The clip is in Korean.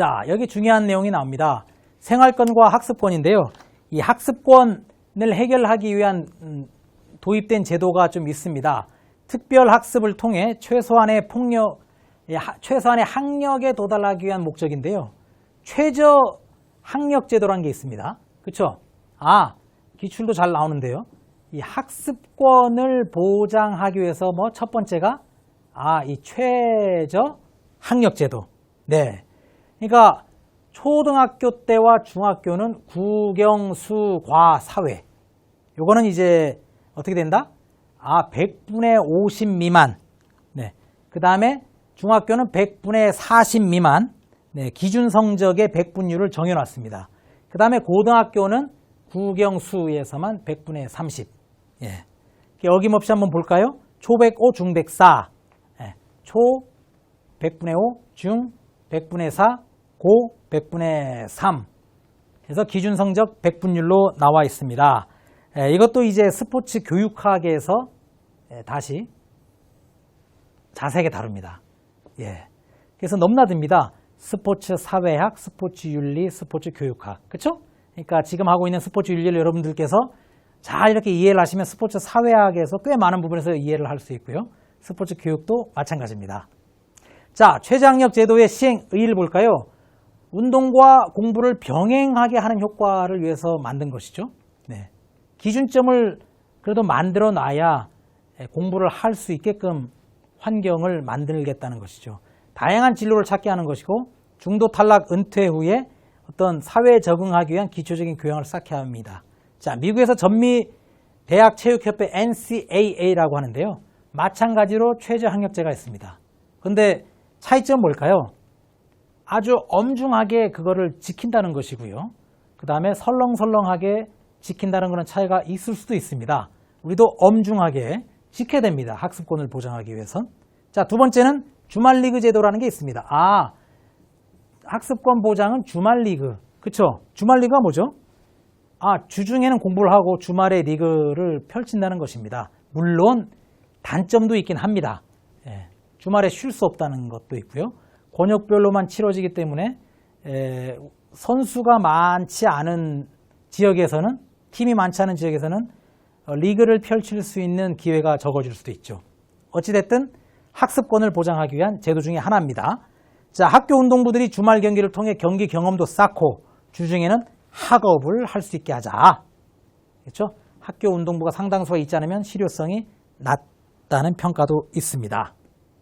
자, 여기 중요한 내용이 나옵니다. 생활권과 학습권인데요. 이 학습권을 해결하기 위한 음, 도입된 제도가 좀 있습니다. 특별 학습을 통해 최소한의 폭력, 예, 하- 최소한의 학력에 도달하기 위한 목적인데요. 최저 학력 제도라는 게 있습니다. 그렇죠? 아, 기출도 잘 나오는데요. 이 학습권을 보장하기 위해서 뭐 첫 번째가 아, 이 최저 학력 제도. 네. 그러니까 초등학교 때와 중학교는 국영, 수, 과, 사회. 요거는 이제 어떻게 된다? 아, 100분의 50 미만. 네. 그 다음에 중학교는 100분의 40 미만. 네. 기준 성적의 100분율을 정해놨습니다. 그 다음에 고등학교는 국영수에서만 100분의 30. 예. 어김없이 한번 볼까요? 초 105, 중 104. 예. 초 100분의 5, 중 100분의 4, 고 100분의 3. 그래서 기준 성적 100분율로 나와 있습니다. 예, 이것도 이제 스포츠 교육학에서 예, 다시 자세하게 다룹니다. 예. 그래서 넘나듭니다. 스포츠 사회학, 스포츠 윤리, 스포츠 교육학. 그렇죠? 그러니까 지금 하고 있는 스포츠 윤리를 여러분들께서 잘 이렇게 이해를 하시면 스포츠 사회학에서 꽤 많은 부분에서 이해를 할 수 있고요. 스포츠 교육도 마찬가지입니다. 자, 최저학력 제도의 시행 의의를 볼까요? 운동과 공부를 병행하게 하는 효과를 위해서 만든 것이죠. 네. 기준점을 그래도 만들어 놔야 예, 공부를 할 수 있게끔 환경을 만들겠다는 것이죠. 다양한 진로를 찾게 하는 것이고 중도 탈락 은퇴 후에 어떤 사회에 적응하기 위한 기초적인 교양을 쌓게 합니다. 자, 미국에서 전미 대학 체육협회 NCAA라고 하는데요. 마찬가지로 최저 학력제가 있습니다. 근데 차이점 뭘까요? 아주 엄중하게 그거를 지킨다는 것이고요. 그 다음에 설렁설렁하게 지킨다는 그런 차이가 있을 수도 있습니다. 우리도 엄중하게 지켜야 됩니다. 학습권을 보장하기 위해선. 자, 두 번째는 주말 리그 제도라는 게 있습니다. 아, 학습권 보장은 주말 리그. 그쵸? 주말 리그가 뭐죠? 아, 주중에는 공부를 하고 주말에 리그를 펼친다는 것입니다. 물론 단점도 있긴 합니다. 예, 주말에 쉴 수 없다는 것도 있고요. 권역별로만 치러지기 때문에 에, 선수가 많지 않은 지역에서는 팀이 많지 않은 지역에서는 어, 리그를 펼칠 수 있는 기회가 적어질 수도 있죠. 어찌됐든 학습권을 보장하기 위한 제도 중에 하나입니다. 자, 학교 운동부들이 주말 경기를 통해 경기 경험도 쌓고 주중에는 학업을 할 수 있게 하자. 그렇죠? 학교 운동부가 상당수가 있지 않으면 실효성이 낮다는 평가도 있습니다.